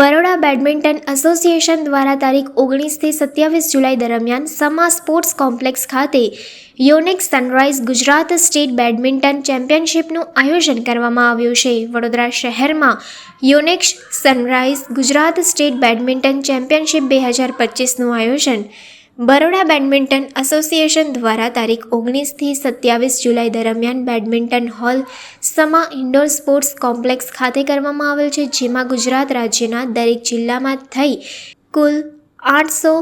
Baroda badminton association દ્વારા તારીખ ઓગણીસથી સત્યાવીસ જુલાઈ દરમિયાન સમા સ્પોર્ટ્સ કોમ્પ્લેક્સ ખાતે Yonex sunrise Gujarat state badminton ચેમ્પિયનશિપનું આયોજન કરવામાં આવ્યું છે. વડોદરા શહેરમાં Yonex sunrise Gujarat state badminton championship બે હજાર પચીસનું આયોજન બરોડા બેડમિન્ટન એસોસિએશન દ્વારા તારીખ ઓગણીસથી સત્યાવીસ જુલાઈ દરમિયાન badminton hall Sama indoor sports complex ખાતે કરવામાં આવેલ છે, જેમાં ગુજરાત રાજ્યના દરેક જિલ્લામાં થઈ કુલ આઠસો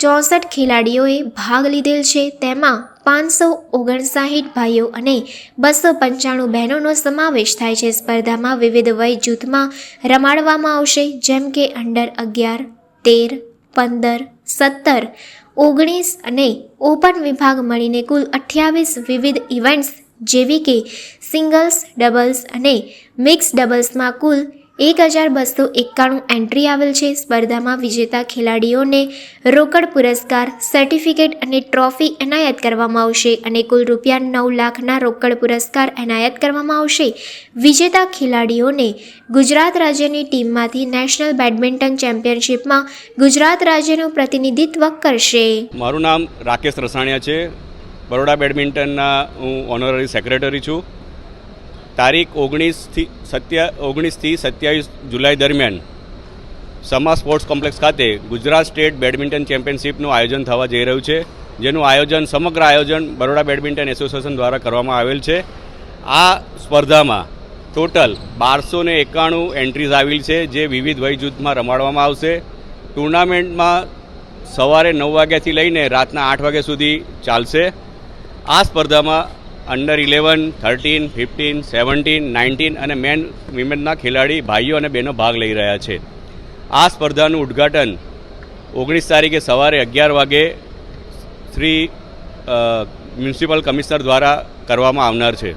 ચોસઠ ખેલાડીઓએ ભાગ લીધેલ છે. તેમાં પાંચસો ઓગણસાઠ ભાઈઓ અને બસો પંચાણું બહેનોનો સમાવેશ થાય છે. સ્પર્ધામાં વિવિધ વય જૂથમાં રમાડવામાં આવશે, જેમ કે અંડર અગિયાર, તેર પંદર, સત્તર, ઓગણીસ અને ઓપન વિભાગ મળીને કુલ અઠ્યાવીસ વિવિધ ઇવેન્ટ્સ જેવી કે સિંગલ્સ, ડબલ્સ અને મિક્સ ડબલ્સમાં કુલ એક હજાર બસો એકાણું એન્ટ્રી આવેલ છે. સ્પર્ધામાં વિજેતા ખેલાડીઓને રોકડ પુરસ્કાર, સર્ટિફિકેટ અને ટ્રોફી એનાયત કરવામાં આવશે અને કુલ રૂપિયા નવ લાખના રોકડ પુરસ્કાર એનાયત કરવામાં આવશે. વિજેતા ખેલાડીઓને ગુજરાત રાજ્યની ટીમમાંથી નેશનલ બેડમિન્ટન ચેમ્પિયનશિપમાં ગુજરાત રાજ્યનું પ્રતિનિધિત્વ કરશે. મારું નામ રાકેશ રસાણિયા છે. બરોડા બેડમિન્ટનના હું ઓનરરી સેક્રેટરી છું. તારીખ ઓગણીસથી સત્યા ઓગણીસથી સત્યાવીસ જુલાઈ દરમિયાન સમા સ્પોર્ટ્સ કોમ્પ્લેક્સ ખાતે ગુજરાત સ્ટેટ બેડમિન્ટન ચેમ્પિયનશિપનું આયોજન થવા જઈ રહ્યું છે, જેનું આયોજન સમગ્ર આયોજન બરોડા બેડમિન્ટન એસોસિએશન દ્વારા કરવામાં આવેલ છે. આ સ્પર્ધામાં ટોટલ બારસો ને એકાણું એન્ટ્રીઝ આવેલ છે, જે વિવિધ વય જૂથમાં રમાડવામાં આવશે. ટુર્નામેન્ટમાં સવારે નવ વાગ્યાથી લઈને રાતના આઠ વાગ્યા સુધી ચાલશે. આ સ્પર્ધામાં under eleven thirteen fifteen seventeen nineteen અને મેન વિમેનના ખેલાડી ભાઈઓ અને બહેનો ભાગ લઈ રહ્યા છે. આ સ્પર્ધાનું ઉદ્ઘાટન ઓગણીસ તારીખે સવારે અગિયાર વાગે શ્રી મ્યુનિસિપલ કમિશનર દ્વારા કરવામાં આવનાર છે.